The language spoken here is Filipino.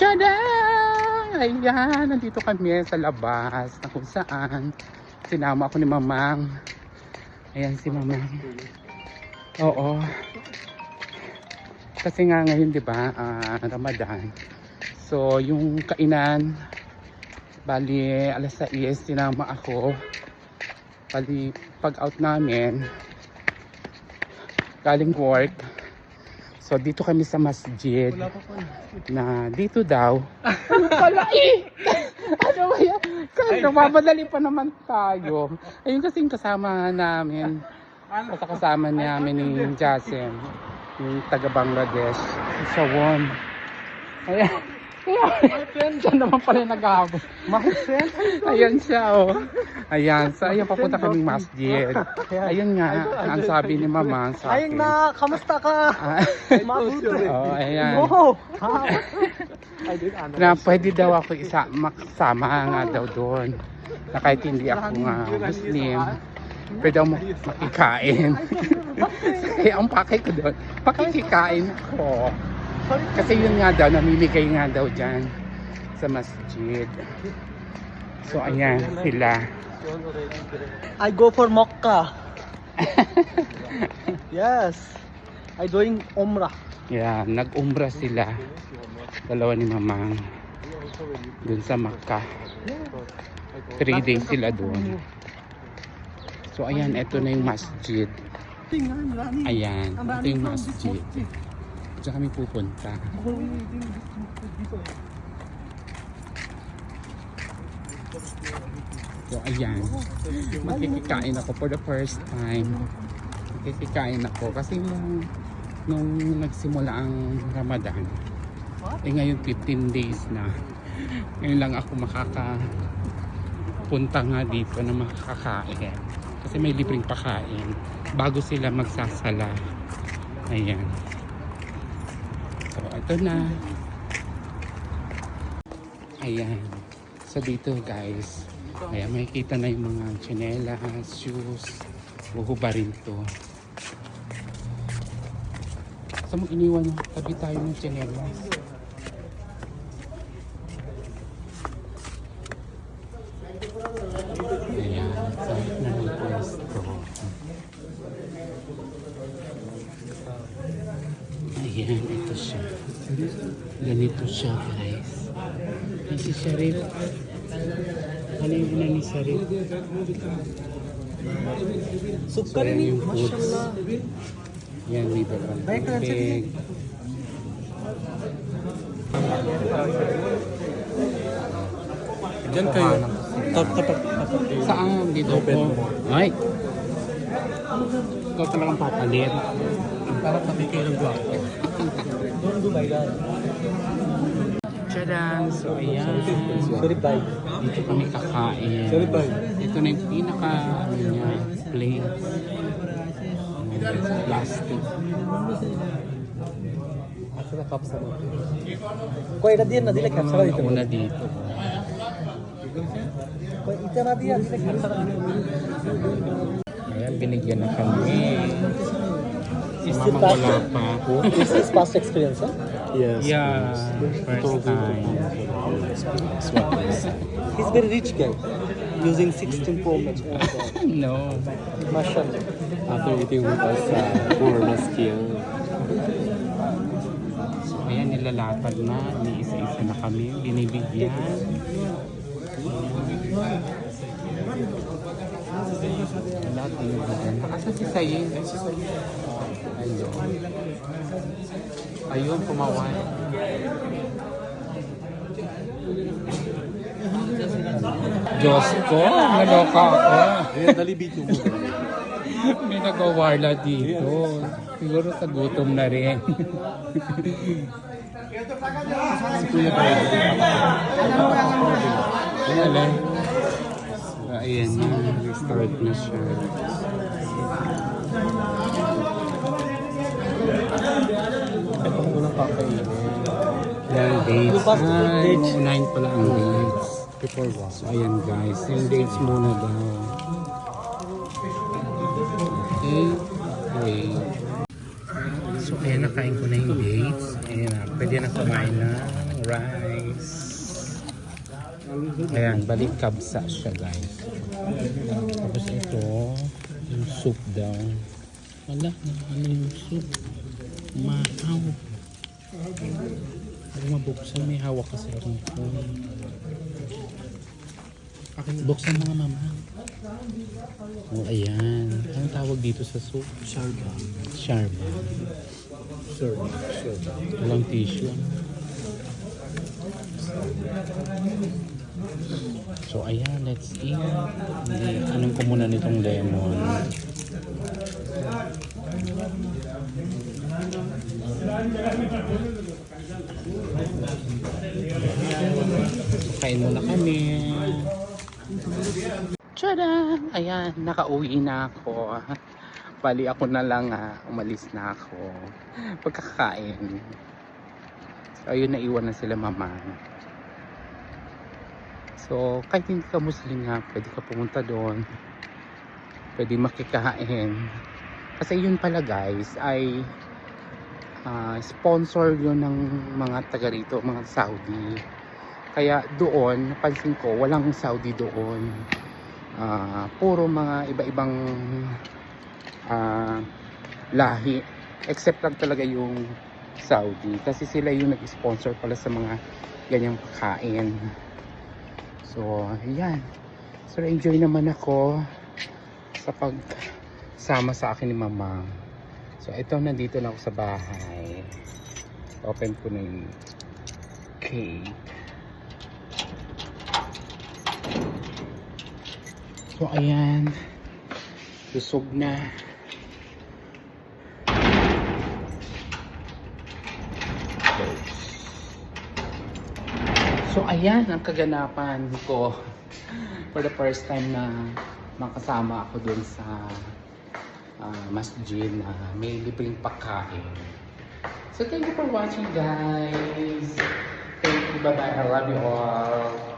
Tada! Ayan, nandito kami sa labas na kung saan sinama ako ni Mamang. Ayan si Mamang. Oo. Kasi nga ngayon, di ba, ah, Ramadan. So, yung kainan, bali, alas 6, sinama ako. Bali, pag out namin, galing work. So, dito kami sa masjid Wala pa po. na dito daw. Ano pala eh? ano ba yan? Kasi nagmamadali pa naman tayo. Ayun kasi yung kasama namin. Sa kasama namin ni Jasem. Yung taga Bangladesh. Si Shawon. Ayan. Ayan. Siya naman pala yung nag-aabot. My friend? Ayan siya oh. Ayan. So ayan papunta kaming masjid. Ayun nga. Ang sabi ni Mama sa Ayun akin. na, kamusta ka? Ah, Mabuti. oh, ayan. Oh, na pwede daw ako isa makasama nga daw doon na kahit hindi ako nga Muslim pwede ako mak- makikain kaya ang pakay ko doon pakikikain ako kasi yun nga daw namimigay nga daw dyan sa masjid so ayan sila I go for Mokka. yes. I doing Umrah. yeah, nag-umbra sila dalawa ni mamang dun sa Makkah 3 days sila doon so ayan eto na yung masjid. Ayan, ito yung masjid. Diyan kami pupunta. So, ayan. Magkikikain ako for the first time. Magkikikain ako kasi nung, nung nagsimula ang Ramadan, eh ngayon 15 days na. Ngayon lang ako makakapunta nga dito na makakain. Kasi may libreng pakain bago sila magsasala. Ayan. So, ito na. Ayan. So, dito guys, ayan, makikita na yung mga tsinelas, shoes, buhubarin to. So, mo iniwan, tabi tayo ng tsinelas. Ayan, sa na ng pwesto. Ayan, ito siya. Ganito siya, guys. Ay, si Sharif. Ano yung una ni Sharif? So, rin yan yung foods. Yan, may sa tubig. Diyan kayo. Tap, tapat kayo. Saan? Dito mo. Ay! Ikaw talagang papalit. Para pati kayo ng gwapo. Tadang! So, ayan. Sorry, bye. Dito kami kakain. Sorry, bye. Ito na yung pinaka, ano niya, plate. Plastic. Asal kapsa mo. Na kapsa ka dito. Una dito. Koi ita na diyan dila kapsa ka dito. Ayan, binigyan na kami. Si Is mama it past- wala pa. This is past experience, huh? Yes. Yeah, first time. He's very rich guy. Using 16 Pro Max. No. Mashallah. After eating with us, uh, not skilled. So, ayan, nilalapad na. Ni-isa-isa na kami. Binibigyan. Lahat ng bigyan. Asa si Sayin? Ayun. Ayun, pumawan. Diyos ko, naloka ako. Dali video mo. May nagawarla dito. Siguro sa gutom na rin. Si Kuya Bayo. Ayan ayan na. Restart na siya. Ito ko unang kakainin. Yan, dates. Ay, dates. unahin pala ang dates. Before one. So, ayan guys. Yung dates muna daw. Okay. Wait. So, ayan, nakain ko na yung dates. Ayan na, pwede na kumain na. rice. Ayan, balik kabsa siya guys. Tapos ito, yung soup daw. Wala, ano yung soup? Mahaw. Ay, mabuksan. May hawak kasi akong phone. Buksan mga mama. Oh, ayan. Anong tawag dito sa soup? Sharba. Sharba. Sharba. Walang tissue. So, ayan. Let's eat. Anong ko muna nitong lemon? Kain muna kami. Tada! Ayan, nakauwi na ako. Bali ako na lang ah, umalis na ako. Pagkakain. Ayun, naiwan na sila mama. So, kahit hindi ka Muslim nga, pwede ka pumunta doon. Pwede makikain. Kasi yun pala guys, ay ah, sponsor yun ng mga taga rito, mga Saudi. Kaya doon, napansin ko, walang Saudi doon. Ah, puro mga iba-ibang ah, lahi. Except lang talaga yung Saudi. Kasi sila yung nag-sponsor pala sa mga ganyang pagkain. So, ayan. So, enjoy naman ako sa pagsama sa akin ni mama. So, ito, nandito na ako sa bahay. Open ko na yung cake. So, ayan. Lusog na. So, ayan ang kaganapan ko for the first time na makasama ako dun sa ah, masjid na may libreng pagkain. So, thank you for watching, guys. Thank you. Bye-bye. I love you all.